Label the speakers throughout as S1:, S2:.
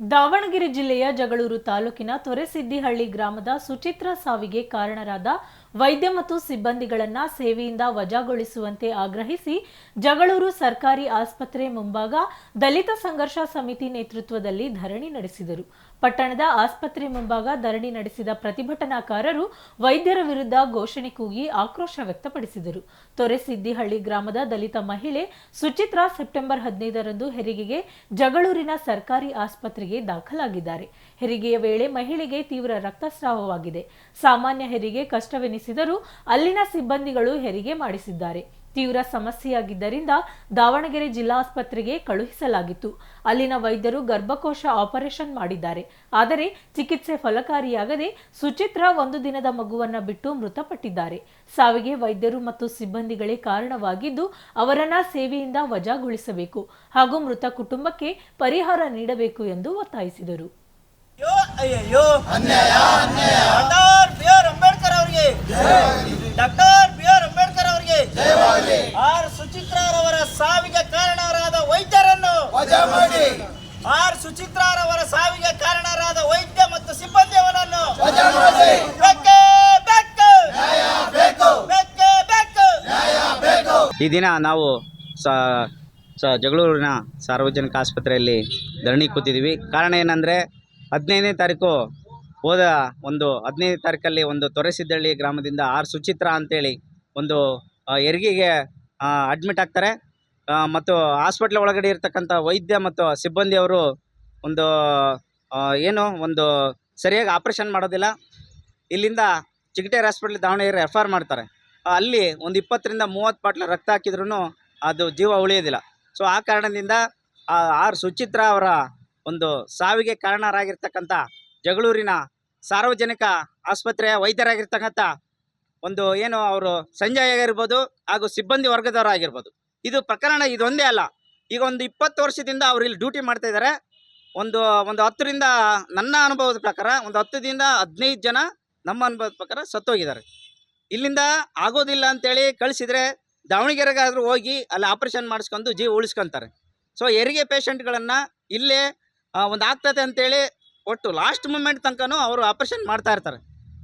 S1: ದಾವಣಗೆರೆ ಜಿಲ್ಲೆಯ ಜಗಳೂರು ತಾಲೂಕಿನ ತೊರೆಸಿದ್ದಿಹಳ್ಳಿ ಗ್ರಾಮದ ಸುಚಿತ್ರ ಸಾವಿಗೆ ಕಾರಣರಾದ ವೈದ್ಯ ಮತ್ತು ಸಿಬ್ಬಂದಿಗಳನ್ನ ಸೇವೆಯಿಂದ ವಜಾಗೊಳಿಸುವಂತೆ ಆಗ್ರಹಿಸಿ ಜಗಳೂರು ಸರ್ಕಾರಿ ಆಸ್ಪತ್ರೆ ಮುಂಭಾಗ ದಲಿತ ಸಂಘರ್ಷ ಸಮಿತಿ ನೇತೃತ್ವದಲ್ಲಿ ಧರಣಿ ನಡೆಸಿದರು. ಪಟ್ಟಣದ ಆಸ್ಪತ್ರೆ ಮುಂಭಾಗ ಧರಣಿ ನಡೆಸಿದ ಪ್ರತಿಭಟನಾಕಾರರು ವೈದ್ಯರ ವಿರುದ್ಧ ಘೋಷಣೆ ಕೂಗಿ ಆಕ್ರೋಶ ವ್ಯಕ್ತಪಡಿಸಿದರು. ತೊರೆಸಿದ್ದಿಹಳ್ಳಿ ಗ್ರಾಮದ ದಲಿತ ಮಹಿಳೆ ಸುಚಿತ್ರಾ ಸೆಪ್ಟೆಂಬರ್ ಹದಿನೈದರಂದು ಹೆರಿಗೆಗೆ ಜಗಳೂರಿನ ಸರ್ಕಾರಿ ಆಸ್ಪತ್ರೆಗೆ ದಾಖಲಾಗಿದ್ದಾರೆ. ಹೆರಿಗೆಯ ವೇಳೆ ಮಹಿಳೆಗೆ ತೀವ್ರ ರಕ್ತಸ್ರಾವವಾಗಿದೆ. ಸಾಮಾನ್ಯ ಹೆರಿಗೆ ಕಷ್ಟವೆನಿಸಿದರೂ ಅಲ್ಲಿನ ಸಿಬ್ಬಂದಿಗಳು ಹೆರಿಗೆ ಮಾಡಿಸಿದ್ದಾರೆ. ತೀವ್ರ ಸಮಸ್ಯೆಯಾಗಿದ್ದರಿಂದ ದಾವಣಗೆರೆ ಜಿಲ್ಲಾಸ್ಪತ್ರೆಗೆ ಕಳುಹಿಸಲಾಗಿತ್ತು. ಅಲ್ಲಿನ ವೈದ್ಯರು ಗರ್ಭಕೋಶ ಆಪರೇಷನ್ ಮಾಡಿದ್ದಾರೆ. ಆದರೆ ಚಿಕಿತ್ಸೆ ಫಲಕಾರಿಯಾಗದೆ ಸುಚಿತ್ರ ಒಂದು ದಿನದ ಮಗುವನ್ನ ಬಿಟ್ಟು ಮೃತಪಟ್ಟಿದ್ದಾರೆ. ಸಾವಿಗೆ ವೈದ್ಯರು ಮತ್ತು ಸಿಬ್ಬಂದಿಗಳೇ ಕಾರಣವಾಗಿದ್ದು ಅವರನ್ನ ಸೇವೆಯಿಂದ ವಜಾಗೊಳಿಸಬೇಕು ಹಾಗೂ ಮೃತ ಕುಟುಂಬಕ್ಕೆ ಪರಿಹಾರ ನೀಡಬೇಕು ಎಂದು ಒತ್ತಾಯಿಸಿದರು
S2: ಅಯ್ಯೋ ಅಯ್ಯಯ್ಯೋ ಅನ್ಯಾಯ ಡಾಕ್ಟರ್ ಬಿ ಆರ್ ಅಂಬೇಡ್ಕರ್ ಅವರಿಗೆ ಡಾಕ್ಟರ್ ಬಿ ಆರ್ ಅಂಬೇಡ್ಕರ್ ಅವರಿಗೆ ಆರ್ ಸುಚಿತ್ರಾರವರ ಸಾವಿಗೆ ಕಾರಣರಾದ ವೈದ್ಯರನ್ನು ಆರ್ ಸುಚಿತ್ರಾರವರ ಸಾವಿಗೆ ಕಾರಣರಾದ ವೈದ್ಯ ಮತ್ತು ಸಿಬ್ಬಂದಿಯವರನ್ನು ಬೇಕೇ. ಬೇಕು ಬೇಕೇ ಬೇಕು.
S3: ಈ ದಿನ ನಾವು ಸ ಸ ಜಗಳೂರಿನ ಸಾರ್ವಜನಿಕ ಆಸ್ಪತ್ರೆಯಲ್ಲಿ ಧರಣಿ ಕೂತಿದ್ದೀವಿ. ಕಾರಣ ಏನಂದರೆ ಹದಿನೈದನೇ ತಾರೀಕು ಹೋದ ಒಂದು ಹದಿನೈದು ತಾರೀಕಲ್ಲಿ ಒಂದು ತೊರೆಸಿದ್ದಳ್ಳಿ ಗ್ರಾಮದಿಂದ ಆರ್ ಸುಚಿತ್ರ ಅಂತೇಳಿ ಒಂದು ಹೆರಿಗೆಗೆ ಅಡ್ಮಿಟ್ ಆಗ್ತಾರೆ. ಮತ್ತು ಹಾಸ್ಪಿಟ್ಲ್ ಒಳಗಡೆ ಇರ್ತಕ್ಕಂಥ ವೈದ್ಯ ಮತ್ತು ಸಿಬ್ಬಂದಿಯವರು ಒಂದು ಏನು ಒಂದು ಸರಿಯಾಗಿ ಆಪ್ರೇಷನ್ ಮಾಡೋದಿಲ್ಲ. ಇಲ್ಲಿಂದ ಚಿಗಟೇರಿ ಹಾಸ್ಪಿಟ್ಲ್ ದಾವಣಗೆರೆ ರೆಫರ್ ಮಾಡ್ತಾರೆ. ಅಲ್ಲಿ ಒಂದು ಇಪ್ಪತ್ತರಿಂದ ಮೂವತ್ತು ಬಾಟ್ಲ ರಕ್ತ ಹಾಕಿದ್ರೂ ಅದು ಜೀವ ಉಳಿಯೋದಿಲ್ಲ. ಸೊ ಆ ಕಾರಣದಿಂದ ಆರ್ ಸುಚಿತ್ರ ಅವರ ಒಂದು ಸಾವಿಗೆ ಕಾರಣರಾಗಿರ್ತಕ್ಕಂಥ ಜಗಳೂರಿನ ಸಾರ್ವಜನಿಕ ಆಸ್ಪತ್ರೆಯ ವೈದ್ಯರಾಗಿರ್ತಕ್ಕಂಥ ಒಂದು ಏನು ಅವರು ಸಂಜಯ್ ಆಗಿರ್ಬೋದು ಹಾಗೂ ಸಿಬ್ಬಂದಿ ವರ್ಗದವರಾಗಿರ್ಬೋದು. ಇದು ಪ್ರಕರಣ ಇದೊಂದೇ ಅಲ್ಲ. ಈಗ ಒಂದು ಇಪ್ಪತ್ತು ವರ್ಷದಿಂದ ಅವ್ರು ಇಲ್ಲಿ ಡ್ಯೂಟಿ ಮಾಡ್ತಾ ಇದ್ದಾರೆ. ಒಂದು ಒಂದು ಹತ್ತರಿಂದ ನನ್ನ ಅನುಭವದ ಪ್ರಕಾರ ಒಂದು ಹತ್ತರಿಂದ ಹದಿನೈದು ಜನ ನಮ್ಮ ಅನುಭವದ ಪ್ರಕಾರ ಸತ್ತೋಗಿದ್ದಾರೆ. ಇಲ್ಲಿಂದ ಆಗೋದಿಲ್ಲ ಅಂತೇಳಿ ಕಳಿಸಿದ್ರೆ ದಾವಣಗೆರೆಗಾದರೂ ಹೋಗಿ ಅಲ್ಲಿ ಆಪ್ರೇಷನ್ ಮಾಡಿಸ್ಕೊಂಡು ಜೀವ ಉಳಿಸ್ಕೊತಾರೆ. ಸೊ, ಹೆರಿಗೆ ಪೇಷಂಟ್ಗಳನ್ನು ಇಲ್ಲೇ ಒಂದು ಆಗ್ತದೆ ಅಂತೇಳಿ ಒಟ್ಟು ಲಾಸ್ಟ್ ಮೂಮೆಂಟ್ ತನಕನೂ ಅವರು ಆಪರೇಷನ್ ಮಾಡ್ತಾ ಇರ್ತಾರೆ.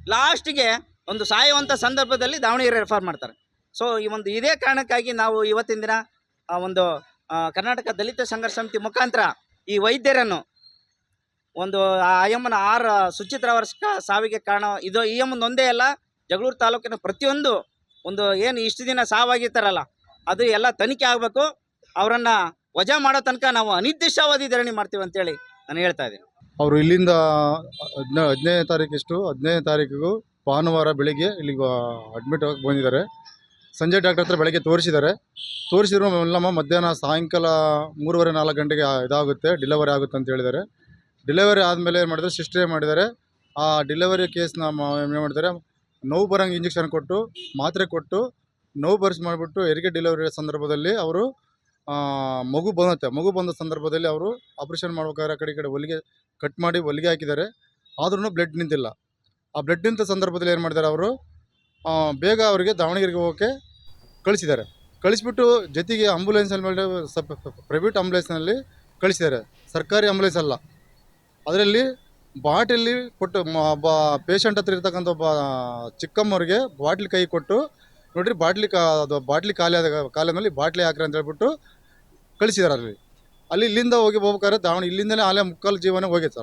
S3: ಲಾಸ್ಟಿಗೆ ಒಂದು ಸಾಯುವಂಥ ಸಂದರ್ಭದಲ್ಲಿ ದಾವಣಗೆರೆ ರೆಫರ್ ಮಾಡ್ತಾರೆ. ಸೊ ಈ ಒಂದು ಇದೇ ಕಾರಣಕ್ಕಾಗಿ ನಾವು ಇವತ್ತಿನ ದಿನ ಒಂದು ಕರ್ನಾಟಕ ದಲಿತ ಸಂಘರ್ಷ ಸಮಿತಿ ಮುಖಾಂತರ ಈ ವೈದ್ಯರನ್ನು ಒಂದು, ಆ, ಅಯ್ಯಮ್ಮನ ಆರ್ ಸುಚಿತ್ರ ವರ್ಷ ಸಾವಿಗೆ ಕಾರಣ ಇದು ಈ ಅಮ್ಮನ ಒಂದೇ ಅಲ್ಲ, ಜಗಳೂರು ತಾಲೂಕಿನ ಪ್ರತಿಯೊಂದು ಒಂದು ಏನು ಇಷ್ಟು ದಿನ ಸಾವಾಗಿರ್ತಾರಲ್ಲ, ಅದು ಎಲ್ಲ ತನಿಖೆ ಆಗಬೇಕು. ಅವರನ್ನು ವಜಾ ಮಾಡೋ ತನಕ ನಾವು ಅನಿರ್ದಿಷ್ಟಾವಧಿ ಧರಣಿ ಮಾಡ್ತೀವಿ ಅಂತೇಳಿ ನಾನು ಹೇಳ್ತಾ ಇದ್ದೀನಿ.
S4: ಅವರು ಇಲ್ಲಿಂದ ಹದಿನ, ಹದಿನೈದನೇ ತಾರೀಕಿಷ್ಟು, ಹದಿನೈದನೇ ತಾರೀಕಿಗೂ ಭಾನುವಾರ ಬೆಳಿಗ್ಗೆ ಇಲ್ಲಿಗೆ ಅಡ್ಮಿಟ್ ಆಗಿ ಬಂದಿದ್ದಾರೆ. ಸಂಜೆ ಡಾಕ್ಟರ್ ಹತ್ರ ಬೆಳಗ್ಗೆ ತೋರಿಸಿದ್ದಾರೆ. ತೋರಿಸಿದ್ರು ನಮ್ಮ ಮಧ್ಯಾಹ್ನ ಸಾಯಂಕಾಲ ಮೂರುವರೆ ನಾಲ್ಕು ಗಂಟೆಗೆ ಇದಾಗುತ್ತೆ ಡಿಲವರಿ ಆಗುತ್ತೆ ಅಂತ ಹೇಳಿದ್ದಾರೆ. ಡಿಲೆವರಿ ಆದಮೇಲೆ ಏನು ಮಾಡಿದರೆ, ಸಿಸ್ಟರ್ ಮಾಡಿದ್ದಾರೆ, ಆ ಡಿಲೆವರಿ ಕೇಸ್ನ ಏನು ಮಾಡಿದ್ದಾರೆ, ನೋವು ಬರೋಂಗೆ ಇಂಜೆಕ್ಷನ್ ಕೊಟ್ಟು, ಮಾತ್ರೆ ಕೊಟ್ಟು, ನೋವು ಬರ್ಸ್ ಮಾಡಿಬಿಟ್ಟು, ಹೆರಿಗೆ ಡೆಲಿವರಿ ಸಂದರ್ಭದಲ್ಲಿ ಅವರು ಮಗು ಬಂದತ್ತೆ ಮಗು ಬಂದ ಸಂದರ್ಭದಲ್ಲಿ ಅವರು ಆಪ್ರೇಷನ್ ಮಾಡ್ಬೇಕಾದ್ರೆ ಕಡೆ ಕಡೆ ಹೊಲಿಗೆ ಕಟ್ ಮಾಡಿ ಹೊಲಿಗೆ ಹಾಕಿದ್ದಾರೆ. ಆದ್ರೂ ಬ್ಲಡ್ ನಿಂತಿಲ್ಲ. ಆ ಬ್ಲಡ್ ನಿಂತ ಸಂದರ್ಭದಲ್ಲಿ ಏನು ಮಾಡಿದ್ದಾರೆ ಅವರು? ಬೇಗ ಅವರಿಗೆ ದಾವಣಗೆರೆಗೆ ಹೋಗೋಕ್ಕೆ ಕಳಿಸಿದ್ದಾರೆ. ಕಳಿಸಿಬಿಟ್ಟು ಜೊತೆಗೆ ಆಂಬುಲೆನ್ಸಲ್ಲಿ ಮೇಲೆ ಸಪ್ ಪ್ರೈವೇಟ್ ಆಂಬುಲೆನ್ಸ್ನಲ್ಲಿ ಕಳಿಸಿದ್ದಾರೆ. ಸರ್ಕಾರಿ ಆಂಬುಲೆನ್ಸ್ ಅಲ್ಲ. ಅದರಲ್ಲಿ ಬಾಟಲಿ ಕೊಟ್ಟು ಒಬ್ಬ ಪೇಷಂಟ್ ಹತ್ರ ಇರ್ತಕ್ಕಂಥ ಒಬ್ಬ ಚಿಕ್ಕಮ್ಮವ್ರಿಗೆ ಬಾಟ್ಲಿ ಕೈ ಕೊಟ್ಟು, ನೋಡ್ರಿ ಬಾಟ್ಲಿ ಕಾ, ಅದು ಬಾಟ್ಲಿ ಖಾಲಿ ಆದ ಕಾಲದಲ್ಲಿ ಬಾಟ್ಲಿ ಹಾಕ್ರಿ ಅಂತ ಹೇಳ್ಬಿಟ್ಟು ಕಳಿಸಿದ್ದಾರೆ ಅಲ್ಲಿ. ಅಲ್ಲಿ ಇಲ್ಲಿಂದ ಹೋಗಿ ಹೋಗ್ಬೇಕಾದ್ರೆ ದಾವಣ ಇಲ್ಲಿಂದಲೇ ಆಲೆ ಮುಕ್ಕಾಲು ಜೀವನ ಹೋಗಿದೆ ಸರ್.